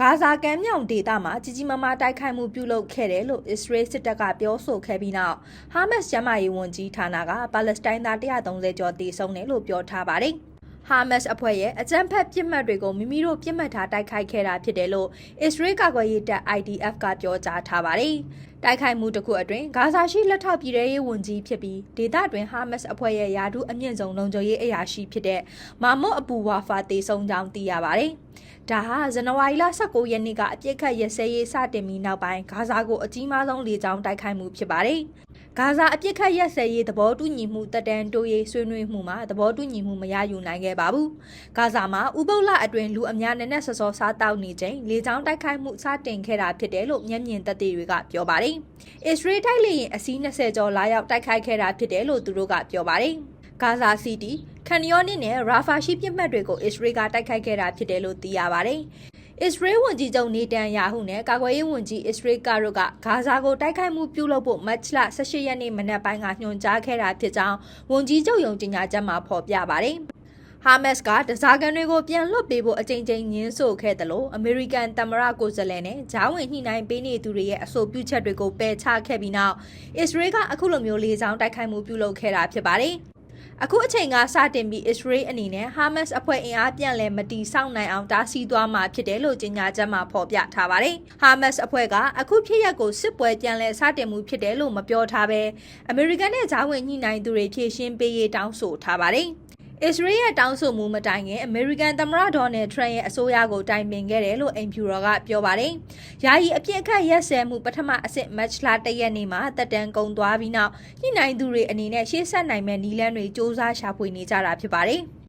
ဂါဇာကမ်းမြောင်ဒေသမှာကြီးကြီးမားမားတိုက်ခိုက်မှုပြုလုပ်ခဲ့တယ်လို့အစ္စရေးစစ်တပ်ကပြောဆိုခဲ့ပြီးနောက်ဟာမတ်စ်ကျမ်းမာရေးဝန်ကြီးဌာနကပါလက်စတိုင်းသား130ကျော်တေဆုံးတယ်လို့ပြောထားပါတယ်။ ဟာမတ်စ်အဖွဲ့ရဲ့အကြမ်းဖက်ပြစ်မှတ်တွေကိုမိမိတို့ပြစ်မှတ်ထားတိုက်ခိုက်ခဲ့တာဖြစ်တယ်လို့အစ္စရေးကာကွယ်ရေးတပ် IDF ကပြောကြားထားပါတယ်။တိုက်ခိုက်မှုတစ်ခုအတွင်းဂါဇာရှိလက်ထောက်ပြည်ထရေးဝန်ကြီးဖြစ်ပြီးဒေသတွင်ဟာမတ်စ်အဖွဲ့ရဲ့ယာဒူးအမြင့်ဆုံးလုံခြုံရေးအရာရှိဖြစ်တဲ့မာမွတ်အပူဝါဖာတေဆုံးကြောင်းသိရပါတယ်။ဒါဟာဇန်နဝါရီလ19ရက်နေ့ကအပြစ်ခတ်ရစဲရေးစတင်ပြီးနောက်ပိုင်းဂါဇာကိုအကြီးမားဆုံးလေကြောင်းတိုက်ခိုက်မှုဖြစ်ပါတယ်။ ဂါဇာအပြစ်ခတ်ရက်စဲရေးသဘောတူညီမှုတက်တန်းတိုးရေးဆွေးနွေးမှုမှာသဘောတူညီမှုမရယူနိုင်ခဲ့ပါဘူး။ဂါဇာမှာဥပုပ်လအတွင်းလူအများနဲ့နဲ့ဆော်ဆော်စားတောက်နေချိန်လေကြောင်းတိုက်ခိုက်မှုစတင်ခဲ့တာဖြစ်တယ်လို့မျက်မြင်သက်သေတွေကပြောပါတယ်။အစ္စရေးတိုက်လေယာဉ်အစီး20ကျော်လာရောက်တိုက်ခိုက်ခဲ့တာဖြစ်တယ်လို့သူတို့ကပြောပါတယ်။ဂါဇာစီးတီခန်ယောနစ်နဲ့ရာဖာရှိပြစ်မှတ်တွေကိုအစ္စရေးကတိုက်ခိုက်ခဲ့တာဖြစ်တယ်လို့သိရပါတယ်။ အစ္စရေးဝန်ကြီးချုပ်နေတန်ယာဟုနဲ့ကာကွယ်ရေးဝန်ကြီးအစ္စရေးကတို့ကဂါဇာကိုတိုက်ခိုက်မှုပြုလုပ်ဖို့မတ်လ18ရက်နေ့မနက်ပိုင်းကညွှန်ကြားခဲ့တာဖြစ်ကြောင်းဝန်ကြီးချုပ်ယုံကြေညာချက်မှာဖော်ပြပါတယ်။ဟာမတ်စ်ကတစားကန်တွေကိုပြန်လွတ်ပေးဖို့အကြိမ်ကြိမ်ညှင်းဆိုခဲ့တယ်လို့အမေရိကန်သမ္မတကိုယ်စားလှယ်နဲ့ဂျားဝင်ညှိနှိုင်းပေးနေသူတွေရဲ့အဆိုပြုချက်တွေကိုပယ်ချခဲ့ပြီးနောက်အစ္စရေးကအခုလိုမျိုးလေးဆောင်တိုက်ခိုက်မှုပြုလုပ်ခဲ့တာဖြစ်ပါတယ်။ အခုအချိန်ကစတင်ပြီး Israel အနေနဲ့ Hamas အဖွဲ့အင်အားပြန်လည်မတီဆောက်နိုင်အောင်တားဆီးသွားမှာဖြစ်တယ်လို့ကြေညာချက်မှာဖော်ပြထားပါတယ်။ Hamas အဖွဲ့ကအခုဖြစ်ရပ်ကိုစစ်ပွဲပြန်လည်စတင်မှုဖြစ်တယ်လို့မပြောထားဘဲအမေရိကန်နဲ့ဂျားဝင်ညှိနှိုင်းသူတွေဖြည့်ရှင်းပေးရေးတောင်းဆိုထားပါတယ်။ အစ္စရေးရဲ့တောင်းဆိုမှုမတိုင်ခင်အမေရိကန်သမ္မတဒေါ်နယ်ထရန့်ရဲ့အစိုးရကိုတိုင်ပင်ခဲ့တယ်လို့အိမ်ဖြူတော်ကပြောပါတယ်။ယာယီအပြစ်အခတ်ရက်စဲမှုပထမအဆင့်မတ်လ၁ရက်နေ့မှာတက်တန်ကုန်သွားပြီးနောက်ညှိနှိုင်းသူတွေအနေနဲ့ရှေ့ဆက်နိုင်မဲ့နည်းလမ်းတွေစ조사ရှာဖွေနေကြတာဖြစ်ပါတယ်။